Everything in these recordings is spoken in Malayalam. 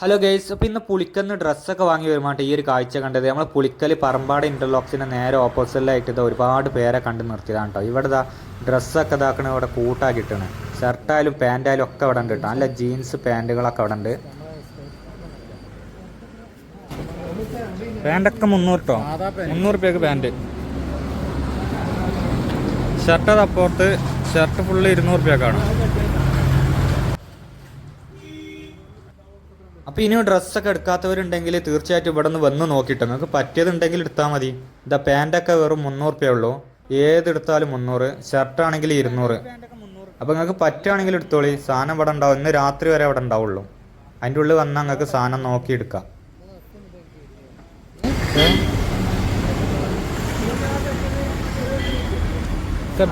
ഹലോ ഗൈസ് അപ്പോൾ ഇന്ന് പുളിക്കന്ന് ഡ്രസ്സൊക്കെ വാങ്ങി വരുമാട്ട് ഈ ഒരു കാഴ്ച കണ്ടത്. നമ്മൾ പുളിക്കൽ പറമ്പാട് ഇന്റർലോക്സിന് നേരെ ഓപ്പോസിറ്റിലായിട്ട് ഒരുപാട് പേരെ കണ്ട് നിർത്തിയതാണ് കേട്ടോ ഇവിടെ ഇതാ ഡ്രസ്സൊക്കെ ഇതാക്കണ ഇവിടെ കൂട്ടാക്കി കൂട്ടാക്കിയിട്ടാണ്. ഷർട്ടായാലും പാന്റായാലും ഒക്കെ ഇവിടെ ഉണ്ട് കേട്ടോ നല്ല ജീൻസ് പാന്റുകളൊക്കെ അവിടെ ഉണ്ട്. പാന്റൊക്കെ മുന്നൂറ് കേട്ടോ മുന്നൂറ് രൂപയ്ക്ക് പാന്റ് ഷർട്ട് അത് അപ്പുറത്ത് ഷർട്ട് ഫുള്ള് ഇരുന്നൂറ് രൂപയ്ക്കാണ് അപ്പോൾ ഇനി ഡ്രസ്സൊക്കെ എടുക്കാത്തവരുണ്ടെങ്കിൽ തീർച്ചയായിട്ടും ഇവിടെ നിന്ന് വന്ന് നോക്കിയിട്ട് നിങ്ങൾക്ക് പറ്റിയതുണ്ടെങ്കിൽ എടുത്താൽ മതി. ഇതാ പാന്റൊക്കെ വെറും മുന്നൂറ് രൂപയേ ഉള്ളൂ. ഏതെടുത്താലും മുന്നൂറ്. ഷർട്ടാണെങ്കിൽ ഇരുന്നൂറ്. അപ്പോൾ നിങ്ങൾക്ക് പറ്റുകയാണെങ്കിൽ എടുത്തോളി. സാധനം ഇവിടെ ഉണ്ടാവും. ഇന്ന് രാത്രി വരെ ഇവിടെ ഉണ്ടാവുള്ളൂ. അതിന്റെ ഉള്ളിൽ വന്നാൽ നിങ്ങൾക്ക് സാധനം നോക്കി എടുക്കാം.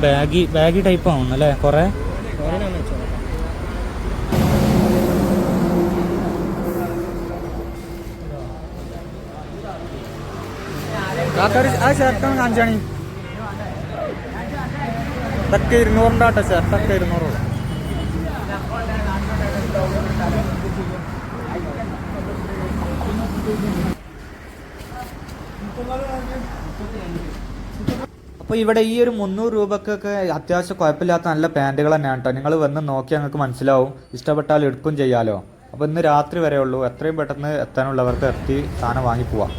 ബാഗി ബാഗി ടൈപ്പ് ആവുന്നു അല്ലേ കുറേ ആ ഷർട്ടാണ് കാണിച്ചാണി ഇതൊക്കെ ഇരുന്നൂറിന്റെ ആട്ടോ ഇരുന്നൂറുള്ളൂ അപ്പോൾ ഇവിടെ ഈ ഒരു മുന്നൂറ് രൂപക്കൊക്കെ അത്യാവശ്യം കുഴപ്പമില്ലാത്ത നല്ല പാന്റുകൾ തന്നെയാണ് കേട്ടോ നിങ്ങൾ വന്ന് നോക്കിയാൽ നിങ്ങൾക്ക് മനസ്സിലാവും. ഇഷ്ടപ്പെട്ടാൽ എടുക്കും ചെയ്യാലോ. അപ്പോൾ ഇന്ന് രാത്രി വരെ ഉള്ളൂ എത്രയും പെട്ടെന്ന് എത്താനുള്ളവർക്ക് എത്തി സാധനം വാങ്ങി പോവാം.